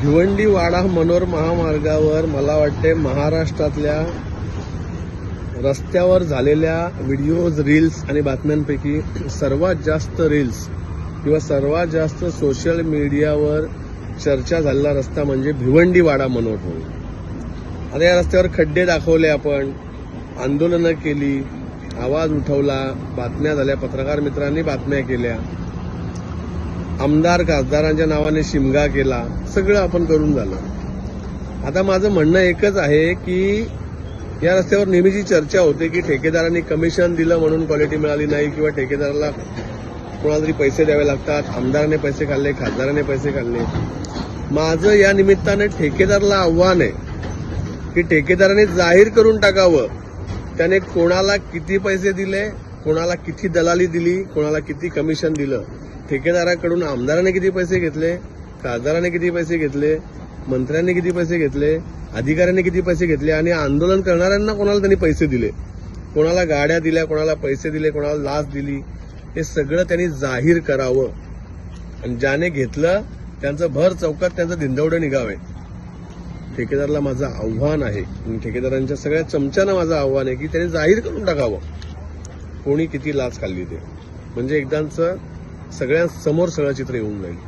भिवंडी वाडा मनोर महामार्गावर मला वाटते महाराष्ट्रातल्या रस्त्यावर झालेल्या व्हिडिओज रील्स आणि बातम्यांपैकी सर्वात जास्त रील्स किंवा सर्वात जास्त सोशल मीडियावर चर्चा झालेला रस्ता म्हणजे भिवंडी वाडा मनोर रोड आता या रस्त्यावर खड्डे दाखवले आपण आंदोलनं केली आवाज उठवला बातम्या झाल्या पत्रकार मित्रांनी बातम्या केल्या. आमदार खासदारांच्या नावाने शिमगा केला सगळं आपण करून झालं. आता माझं म्हणणं एकच आहे की या रस्त्यावर नेहमीची चर्चा होते की ठेकेदारांनी कमिशन दिलं म्हणून क्वालिटी मिळाली नाही किंवा ठेकेदाराला कोणाला तरी पैसे द्यावे लागतात आमदाराने पैसे खाल्ले खासदाराने पैसे खाल्ले. माझं या निमित्ताने ठेकेदाराला आव्हान आहे की ठेकेदाराने जाहीर करून टाकावं. त्याने कोणाला किती पैसे दिले कोणाला किती दलाली दिली कोणाला किती कमिशन दिलं. ठेकेदाराकडून आमदाराने किती पैसे घेतले खासदाराने किती पैसे घेतले मंत्र्यांनी किती पैसे घेतले अधिकाऱ्यांनी किती पैसे घेतले आणि आंदोलन करणाऱ्यांना कोणाला त्यांनी पैसे दिले? कोणाला गाड्या दिल्या कोणाला पैसे दिले कोणाला लाच दिली? हे सगळं त्यांनी जाहीर करावं. आणि ज्याने घेतलं त्यांचं भर चौकात त्यांचं धिंदवडं निघावे. ठेकेदाराला माझं आव्हान आहे. आणि ठेकेदारांच्या सगळ्या चमच्यांना माझं आव्हान आहे की त्यांनी जाहीर करून टाकावं. कोणी किती लाच खाल्ली ते? म्हणजे एकदाचं सगळ्यांसमोर सगळं चित्र येऊन जाईल.